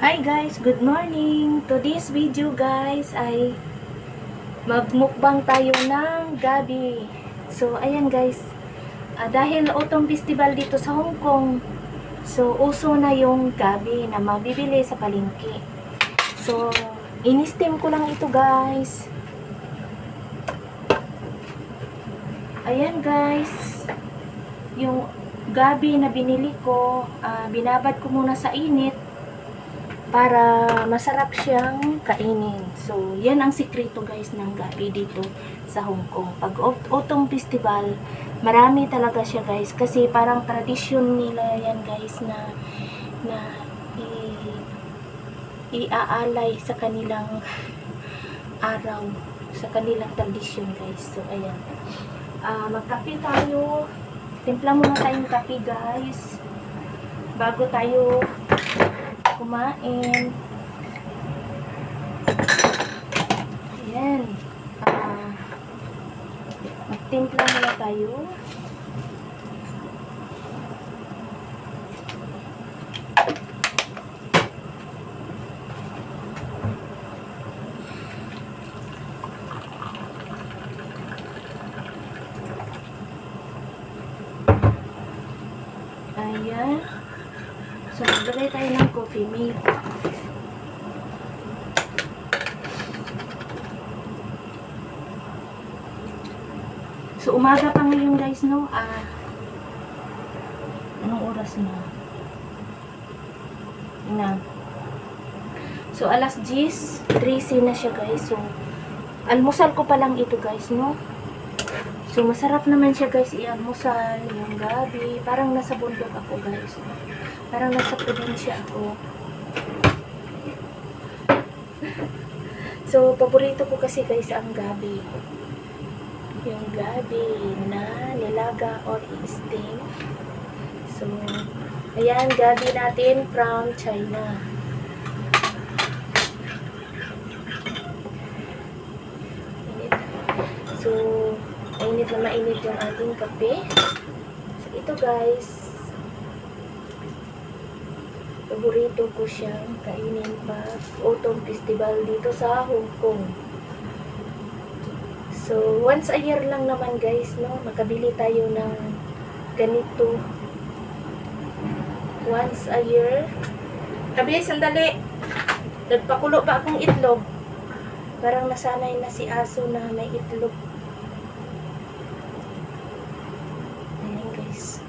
Hi guys, good morning! Today's video guys ay magmukbang tayo ng gabi. So ayan guys, ah, dahil autumn festival dito sa Hong Kong, so uso na yung gabi na mabibili sa palengke. So in-steam ko lang ito guys. Ayan guys, yung gabi na binili ko, ah, binabad ko muna sa init para masarap siyang kainin. So, yan ang sikreto guys ng gabi dito sa Hong Kong. Pag aut- autumn festival, marami talaga siya guys kasi parang tradisyon nila yan guys na na i iaalay sa kanilang araw, sa kanilang tradisyon guys. So, ayan. Ah, magkape tayo. Timpla muna tayong kape guys. Bago tayo kumain. Ayan. Ah, magtimpla muna tayo. Ayan. So, maglagay tayo ng coffee. So, umaga pa ngayon guys, no? Ah, anong oras na? Na. So, alas 10, 13 na siya guys. So, almusal ko pa lang ito guys, no? So, masarap naman siya guys i-almusal yung gabi. Parang nasa bundok ako guys. Parang nasa probinsya ako. So, paborito ko kasi guys ang gabi. Yung gabi na nilaga or steam. So, ayan, gabi natin from China. So, mainit na mainit yung ating kape. So, ito guys, paborito ko siyang kainin pa autumn festival dito sa Hong Kong. So, once a year lang naman guys, no? Makabili tayo ng ganito. Once a year. Kabi, sandali. Nagpakulo pa akong itlog. Parang nasanay na si aso na may itlog. Ayan guys.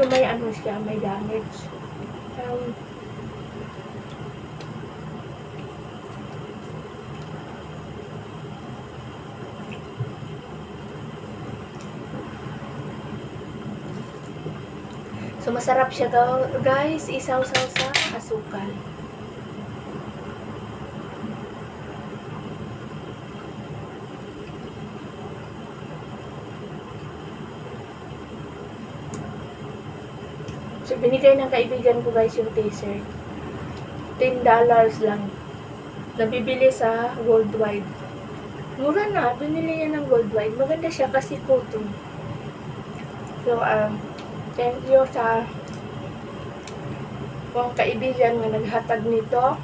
Medyo may ano siya, may damage. Um, So, masarap siya daw, guys. Isaw-saw sa asukal. Binigay ng kaibigan ko, guys, yung t-shirt. $10 lang. Nabibili sa worldwide. Mura na. Binili niya ng worldwide. Maganda siya kasi cotton. So, um, thank you sa kung kaibigan na naghatag nito.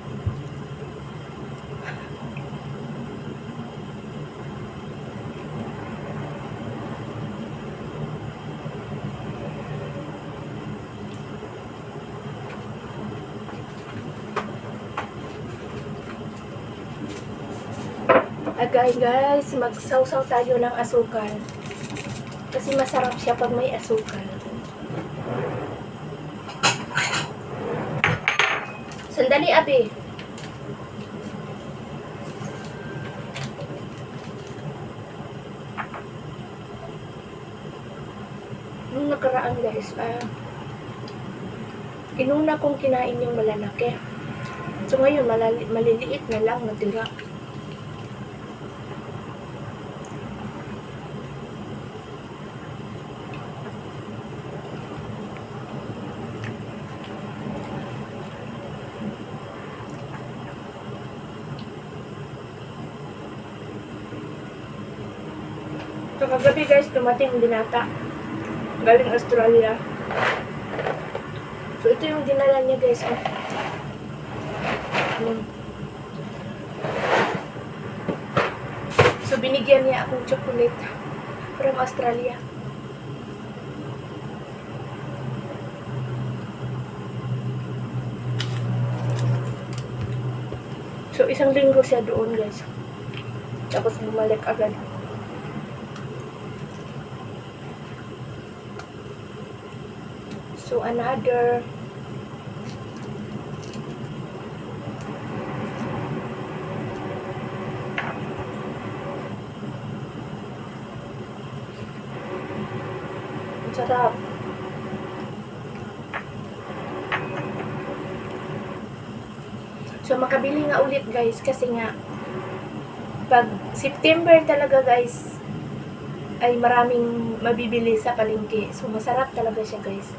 Agay guys, magsawsaw tayo ng asukal. Kasi masarap siya pag may asukal. Sandali, Abi. Nung nakaraan guys, ah, inuna kong kinain yung malalaki. So ngayon, malali- maliliit na lang natira. So, kagabi guys, dumating yung binata. Galing Australia. So, ito yung dinala niya, guys. Oh. Ayan. So, binigyan niya akong chocolate from Australia. So, isang linggo siya doon, guys. Tapos bumalik agad. So, another sarap. So, makabili nga ulit guys kasi nga pag September talaga guys ay maraming mabibili sa palengke. So, masarap talaga siya guys.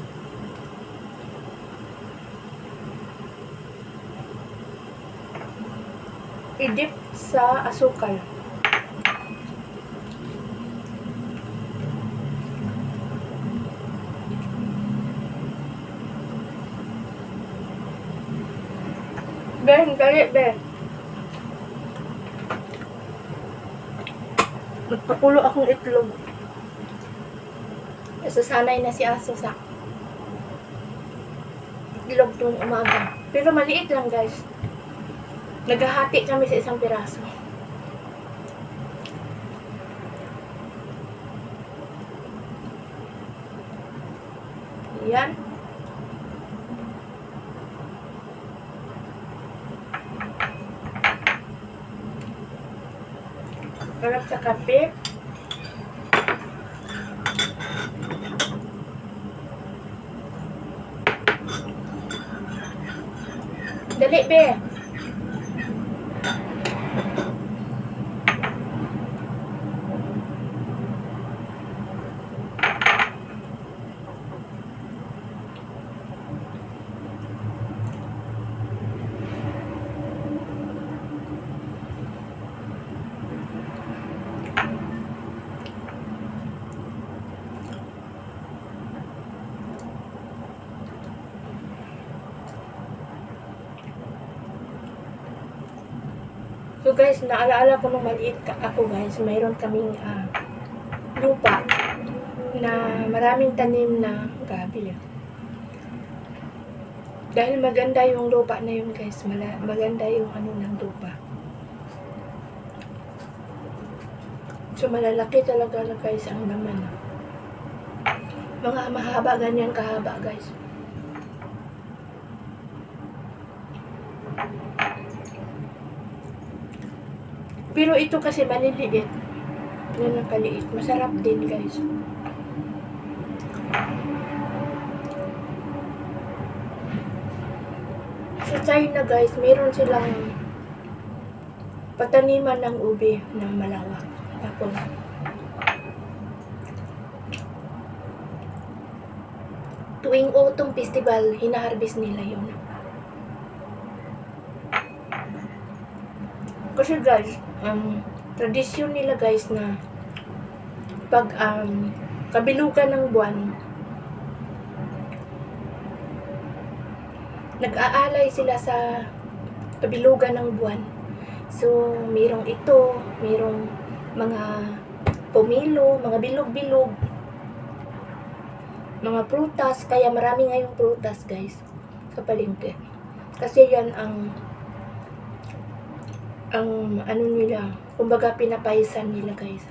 I-dip sa asukal. Ben, dali, Ben. Magpakulo akong itlog. Sasanay na si Aso sa itlog tuwing umaga. Pero maliit lang guys. Naghahati kami sa isang piraso. Yan. Sarap sa kape. Dali, be. So guys, naalaala ko nung maliit ako guys, mayroon kaming ah, lupa na maraming tanim na gabi. Dahil maganda yung lupa na yun guys, mala- maganda yung ano ng lupa. So malalaki talaga guys ang naman. Mga mahaba ganyan kahaba guys. Pero ito kasi maliliit. Yan ang kaliit. Masarap din, guys. Sa China, guys, meron silang pataniman ng ube ng malawak. Tapos, tuwing autumn festival, hinaharvest nila yun. Kasi guys, um, tradisyon nila guys na pag um, kabilugan ng buwan, nag-aalay sila sa kabilugan ng buwan. So, mayroong ito, mayroong mga pomelo, mga bilog-bilog, mga prutas, kaya marami ngayong prutas guys sa palengke. Kasi yan ang ang ano nila, kumbaga pinapaisan nila guys.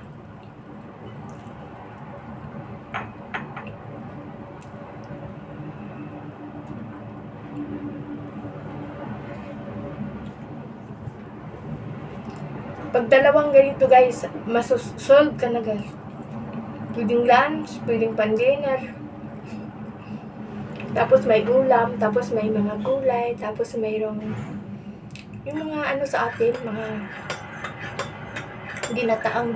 Pag dalawang ganito guys, masosolve ka na guys. Pwedeng lunch, pwedeng pan-dinner. Tapos may ulam, tapos may mga gulay, tapos mayroong yung mga ano sa atin, mga ginataang